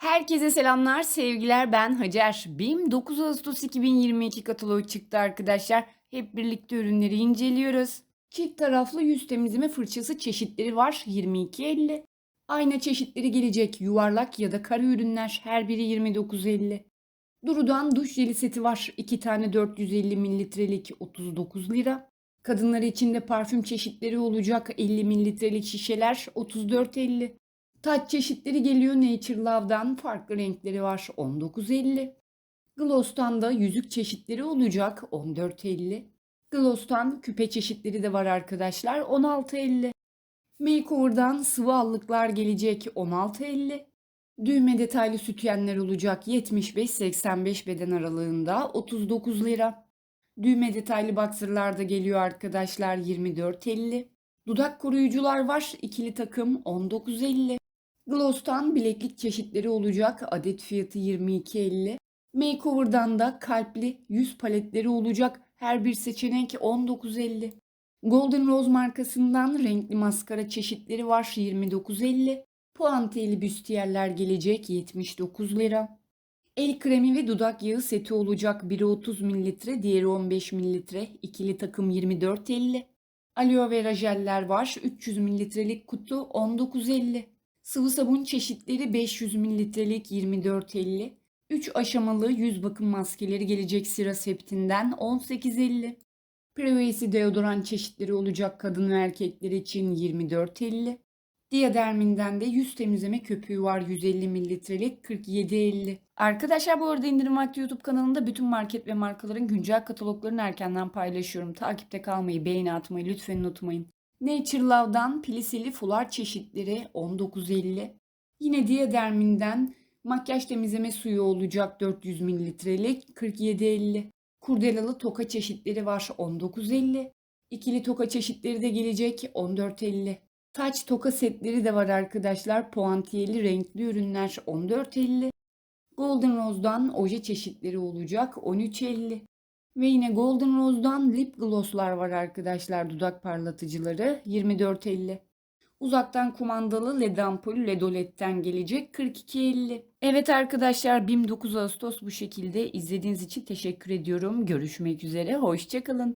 Herkese selamlar, sevgiler. Ben Hacer. BİM 9 Ağustos 2022 kataloğu çıktı arkadaşlar. Hep birlikte ürünleri inceliyoruz. Çift taraflı yüz temizleme fırçası çeşitleri var. 22.50. Ayna çeşitleri gelecek. Yuvarlak ya da kare ürünler. Her biri 29.50. Duru'dan duş jeli seti var. 2 tane 450 mililitrelik 39 lira. Kadınlar için de parfüm çeşitleri olacak. 50 mililitrelik şişeler 34.50. Taç çeşitleri geliyor Nature Love'dan. Farklı renkleri var 19.50. Gloss'tan da yüzük çeşitleri olacak 14.50. Gloss'tan küpe çeşitleri de var arkadaşlar 16.50. Makeover'dan sıvı allıklar gelecek 16.50. Düğme detaylı sütyenler olacak 75-85 beden aralığında 39 lira. Düğme detaylı boxer'lar da geliyor arkadaşlar 24.50. Dudak koruyucular var ikili takım 19.50. Gloss'tan bileklik çeşitleri olacak adet fiyatı 22.50. Makeover'dan da kalpli yüz paletleri olacak her bir seçenek 19.50. Golden Rose markasından renkli maskara çeşitleri var 29.50. Puantiyeli büstiyerler gelecek 79 lira. El kremi ve dudak yağı seti olacak. Biri 30 mililitre, diğeri 15 mililitre. İkili takım 24.50. Aloe vera jeller var. 300 mililitrelik kutu 19.50. Sıvı sabun çeşitleri 500 mililitrelik 24.50. 3 aşamalı yüz bakım maskeleri gelecek Sira Septin'den 18.50. Privacy deodorant çeşitleri olacak kadın ve erkekler için 24.50. Diadermin'den de yüz temizleme köpüğü var 150 mililitrelik 47.50. Arkadaşlar bu arada indirim vakti YouTube kanalında bütün market ve markaların güncel kataloglarını erkenden paylaşıyorum. Takipte kalmayı, beğeni atmayı lütfen unutmayın. Nature Love'dan pilisili fular çeşitleri 19.50. Yine Diadermin'den makyaj temizleme suyu olacak 400 mililitrelik 47.50. Kurdelalı toka çeşitleri var 19.50. İkili toka çeşitleri de gelecek 14.50. Taç toka setleri de var arkadaşlar. Puantiyeli renkli ürünler 14.50. Golden Rose'dan oje çeşitleri olacak 13.50. Ve yine Golden Rose'dan lip glosslar var arkadaşlar. Dudak parlatıcıları 24.50. Uzaktan kumandalı led ampul ledoletten gelecek 42.50. Evet arkadaşlar BİM 9 Ağustos bu şekilde izlediğiniz için teşekkür ediyorum. Görüşmek üzere. Hoşçakalın.